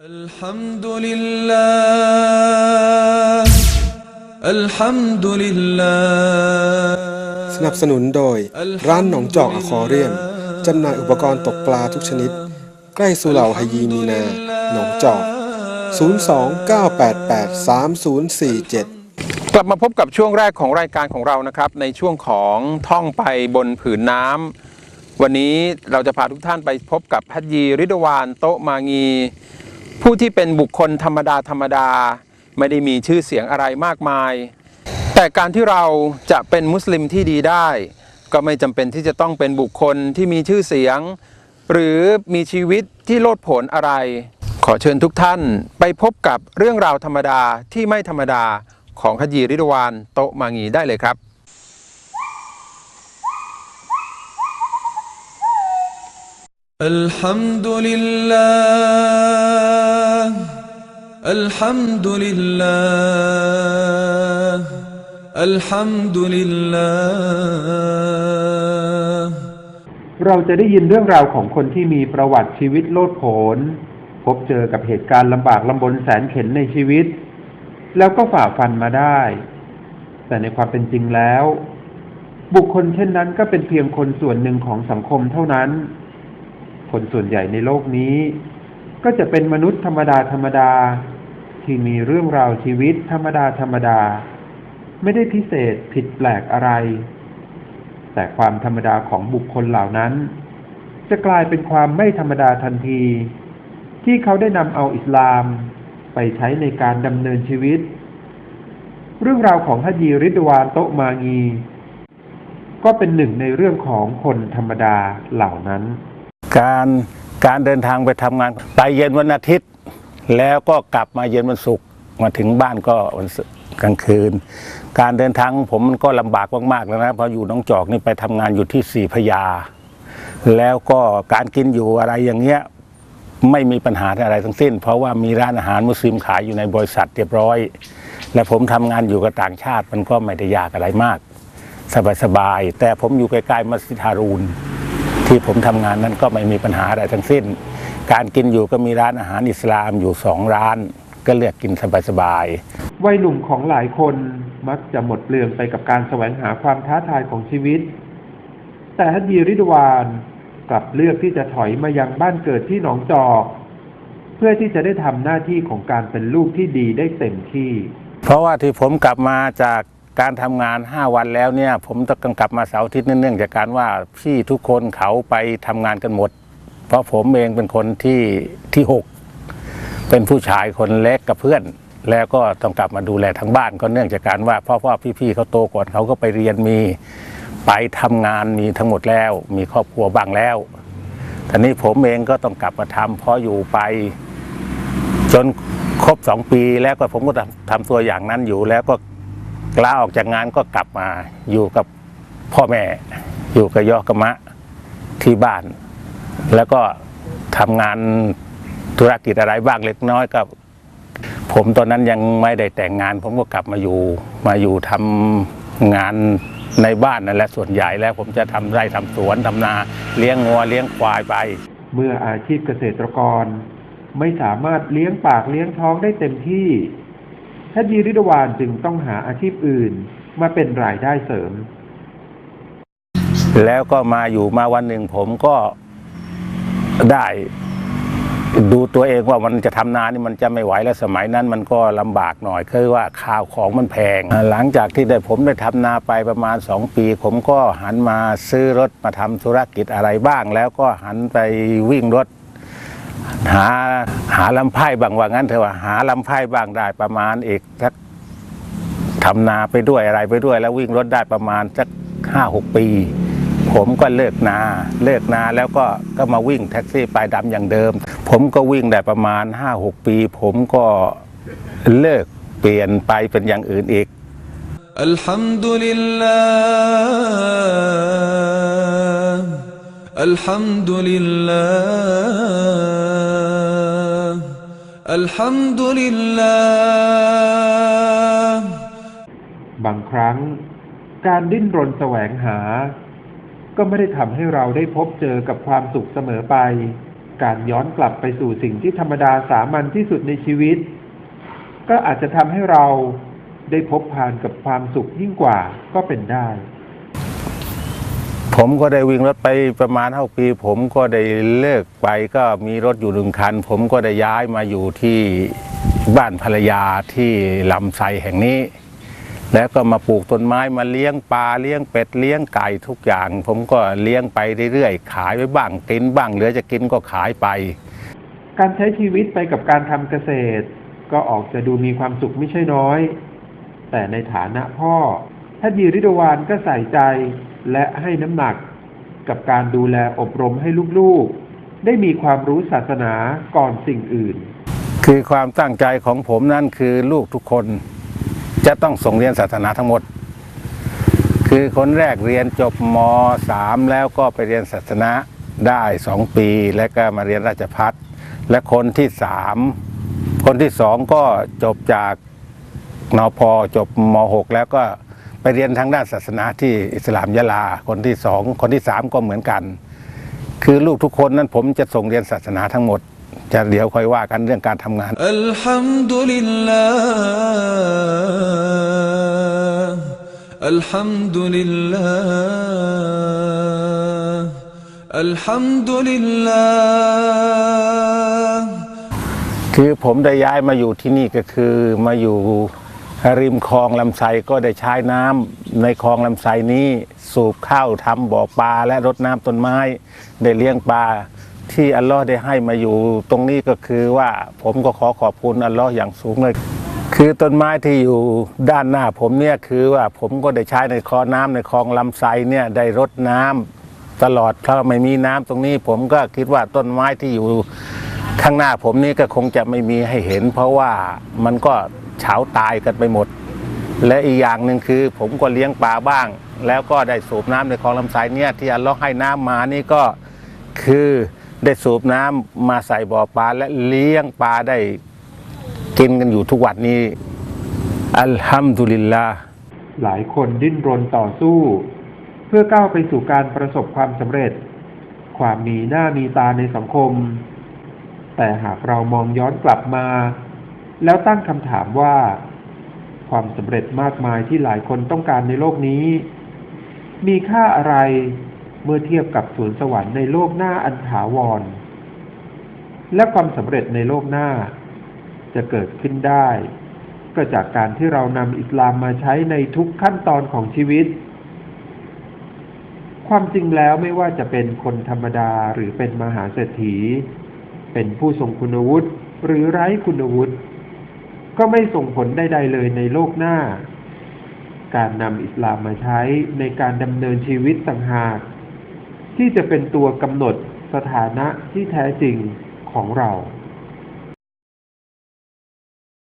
الحمد لله الحمد لله สนับสนุนโดย ร้านหนองจอกอควาเรียม จำหน่ายอุปกรณ์ตกปลาทุกชนิด ใกล้สุเหร่าไฮยีมีนา หนองจอก 029883047 กลับมาพบกับช่วงแรกของรายการของเรานะครับ ในช่วงของท่องไปบนผืนน้ำวันนี้เราจะพาทุกท่านไปพบกับพัทยีริดวานโตะมางี ผู้ที่เป็นบุคคลธรรมดาธรรมดา ไม่ได้มีชื่อเสียงอะไรมากมาย แต่การที่เราจะเป็นมุสลิมที่ดีได้ ก็ไม่จำเป็นที่จะต้องเป็นบุคคลที่มีชื่อเสียง หรือมีชีวิตที่โลดโผนอะไร ขอเชิญทุกท่านไปพบกับเรื่องราวธรรมดาที่ไม่ธรรมดาของขจีริดวานโตมางีได้เลยครับ الحمد لله الحمد لله الحمد لله เราจะได้ยินเรื่องราวของคนที่มีประวัติชีวิตโลดโผน พบเจอกับเหตุการณ์ลำบากลำบนแสนเข็นในชีวิต แล้วก็ฝ่าฟันมาได้ แต่ในความเป็นจริงแล้ว บุคคลเช่นนั้นก็เป็นเพียงคนส่วนหนึ่งของสังคมเท่านั้น คนส่วนใหญ่ในโลกนี้ ก็จะเป็นมนุษย์ธรรมดาธรรมดา ที่มีเรื่องราวชีวิตธรรมดาธรรมดา ไม่ได้พิเศษผิดแปลกอะไร แต่ความธรรมดาของบุคคลเหล่านั้น จะกลายเป็นความไม่ธรรมดาทันที ที่เขาได้นำเอาอิสลาม ไปใช้ในการดำเนินชีวิต เรื่องราวของฮัจีริดวานโตมางีก็เป็นหนึ่งในเรื่องของคนธรรมดาเหล่านั้น การการเดินทางไปทำงาน ไปเย็นวันอาทิตย์ แล้วก็กลับมาเย็นวันศุกร์มาถึงบ้านก็วันกลางคืน การเดินทางผมมันก็ลำบากมากๆแล้วนะเพราะอยู่น้องจอกนี่ไปทำงานอยู่ที่สี่พยา แล้วก็การกินอยู่อะไรอย่างเงี้ยไม่มีปัญหาอะไรทั้งสิ้น เพราะว่ามีร้านอาหารมุสลิมขายอยู่ในบริษัทเรียบร้อย และผมทำงานอยู่กับต่างชาติมันก็ไม่ได้ยากอะไรมาก สบายๆแต่ผมอยู่ใกล้ๆมัสยิดฮารูน ที่ผมทำงานนั้นก็ไม่มีปัญหาอะไรทั้งสิ้น การกินอยู่ก็มีร้านอาหารอิสลามอยู่สองร้าน ก็เลือกกินสบายๆวัยหนุ่มของหลายคนมักจะหมดเปลืองไปกับการแสวงหาความท้าทายของชีวิต แต่ฮัจยีริดวานกลับเลือกที่จะถอยมายังบ้านเกิดที่หนองจอก เพื่อที่จะได้ทำหน้าที่ของการเป็นลูกที่ดีได้เต็มที่ เพราะว่าที่ผมกลับมาจาก การทำงาน 5 วันแล้วเนี่ย ผมต้องกลับมาเสาร์อาทิตย์เนื่องจากการว่าพี่ทุกคนเขาไปทำงานกันหมด เพราะผมเองเป็นคนที่ที่หกเป็นผู้ชายคนเล็กกับเพื่อน แล้วก็ต้องกลับมาดูแลทั้งบ้านก็เนื่องจากการว่าพราะว่าพี่ๆเขาโตก่อนเขาก็ไปเรียนมีไปทำงานมีทั้งหมดแล้ว มีครอบครัวบ้างแล้วทีนี้ผมเองก็ต้องกลับมาทำเพราะอยู่ไปจนครบสองปีแล้วก็ผมก็ทำทำตัวอย่างนั้นอยู่แล้วก็ ลาออกจากงานก็กลับมาอยู่กับพ่อแม่ อยู่กับยอกมะที่บ้าน แล้วก็ทำงานธุรกิจอะไรบ้างเล็กน้อยก็ผมตอนนั้นยังไม่ได้แต่งงาน ผมก็กลับมาอยู่มาอยู่ทำงานในบ้านนั่นแหละส่วนใหญ่แล้วผมจะทำไร่ทำสวนทำนาเลี้ยงงัวเลี้ยงควายไป เมื่ออาชีพเกษตรกร ไม่สามารถเลี้ยงปากเลี้ยงท้องได้เต็มที่ ฮัจยีริดวานจึงต้องหาอาชีพอื่น มาเป็นรายได้เสริม แล้วก็มาอยู่มาวันหนึ่งผมก็ได้ดูตัวเองว่ามันจะทำนานี่มันจะไม่ไหวแล้วสมัยนั้นมันก็ลำบากหน่อยคือว่าข้าวของมันแพง หลังจากที่ได้ผมได้ทำนาไปประมาณสองปี ผมก็หันมาซื้อรถมาทำธุรกิจอะไรบ้าง แล้วก็หันไปวิ่งรถ หาหาลำไพ่บางว่างั้นเถอะหาลำไพ่บางได้ประมาณอีกสักทำนาไปด้วยอะไรไปด้วย แล้ววิ่งรถได้ประมาณสักห้าหกปี ผมก็เลิกนาเลิกนาแล้วก็ก็มาวิ่งแท็กซี่ปลายดำอย่างเดิม ผมก็วิ่งได้ประมาณห้าหกปี ผมก็เลิกเปลี่ยนไปเป็นอย่างอื่นอีกอัลฮัมดุลิลลา الحمد لله الحمد لله บางครั้งการดิ้นรนแสวงหา ก็ไม่ได้ทำให้เราได้พบเจอกับความสุขเสมอไป การย้อนกลับไปสู่สิ่งที่ธรรมดาสามัญที่สุดในชีวิต ก็อาจจะทำให้เราได้พบผ่านกับความสุขยิ่งกว่าก็เป็นได้ ผมก็ได้วิ่งรถไปประมาณเท่าปี ผมก็ได้เลิกไปก็มีรถอยู่หนึ่งคัน ผมก็ได้ย้ายมาอยู่ที่บ้านภรรยาที่ลำไส้แห่งนี้ แล้วก็มาปลูกต้นไม้มาเลี้ยงปลาเลี้ยงเป็ดเลี้ยงไก่ทุกอย่าง ผมก็เลี้ยงไปเรื่อยๆขายไว้บ้างกินบ้างเหลือจะกินก็ขายไป การใช้ชีวิตไปกับการทำเกษตร ก็ออกจะดูมีความสุขไม่ใช่น้อย แต่ในฐานะพ่อ ท่านยีริดวานก็ใส่ใจและให้น้ำหนักกับการดูแลอบรมให้ลูกๆ ได้มีความรู้ศาสนาก่อนสิ่งอื่น คือความตั้งใจของผมนั่นคือลูกทุกคนจะต้องส่งเรียนศาสนาทั้งหมด คือคนแรกเรียนจบม .3 แล้วก็ไปเรียนศาสนาได้สองปี แล้วก็มาเรียนราชพัฒและคนที่สามคนที่สองก็จบจากนพจบม .6 แล้วก็ ไปเรียนทางด้านศาสนาที่อิสลามยะลาคนที่สองคนที่สามก็เหมือนกัน คือลูกทุกคนนั้นผมจะส่งเรียนศาสนาทั้งหมด จะเดี๋ยวค่อยว่ากันเรื่องการทำงานอัลฮัมดุลิลลาอัลฮัมดุลิลลาอัลฮัมดุลิลลาคือผมได้ย้ายมาอยู่ที่นี่ก็คือมาอยู่ ริมคลองลำไส้ก็ได้ใช้น้ำในคลองลำไส้นี้สูบข้าวทำบ่อปลาและรดน้ำต้นไม้ ได้เลี้ยงปลาที่อัลลอฮ์ได้ให้มาอยู่ ตรงนี้ก็คือว่าผมก็ขอขอบคุณอัลลอฮ์อย่างสูงเลย คือต้นไม้ที่อยู่ด้านหน้าผมเนี่ยคือว่าผมก็ได้ใช้ในคลองน้ำในคลองลำไส้เนี่ยได้รดน้ำตลอดเพราะไม่มีน้ำตรงนี้ผมก็คิดว่าต้นไม้ที่อยู่ ข้างหน้าผมนี่ก็คงจะไม่มีให้เห็น เพราะว่ามันก็เฉาตายกันไปหมด และอีกอย่างหนึ่งคือผมก็เลี้ยงปลาบ้าง แล้วก็ได้สูบน้ำในคลองลำไส้เนี่ยที่อัลลาะห์ให้น้ำมานี่ก็คือได้สูบน้ำมาใส่บ่อปลาและเลี้ยงปลาได้กินกันอยู่ทุกวันนี้ อัลฮัมดุลิลลาห์หลายคนดิ้นรนต่อสู้ เพื่อก้าวไปสู่การประสบความสำเร็จ ความมีหน้ามีตาในสังคม แต่หากเรามองย้อนกลับมา แล้วตั้งคำถามว่า ความสำเร็จมากมายที่หลายคนต้องการในโลกนี้ มีค่าอะไรเมื่อเทียบกับสวนสวรรค์ในโลกหน้าอันถาวร และความสำเร็จในโลกหน้า จะเกิดขึ้นได้ ก็จากการที่เรานำอิสลามมาใช้ในทุกขั้นตอนของชีวิตความจริงแล้วไม่ว่าจะเป็นคนธรรมดาหรือเป็นมหาเศรษฐี เป็นผู้ทรงคุณวุฒิหรือไร้คุณวุฒิก็ไม่ส่งผลใดๆเลยในโลกหน้า การนำอิสลามมาใช้ในการดำเนินชีวิตต่างหาก ที่จะเป็นตัวกำหนดสถานะที่แท้จริงของเรา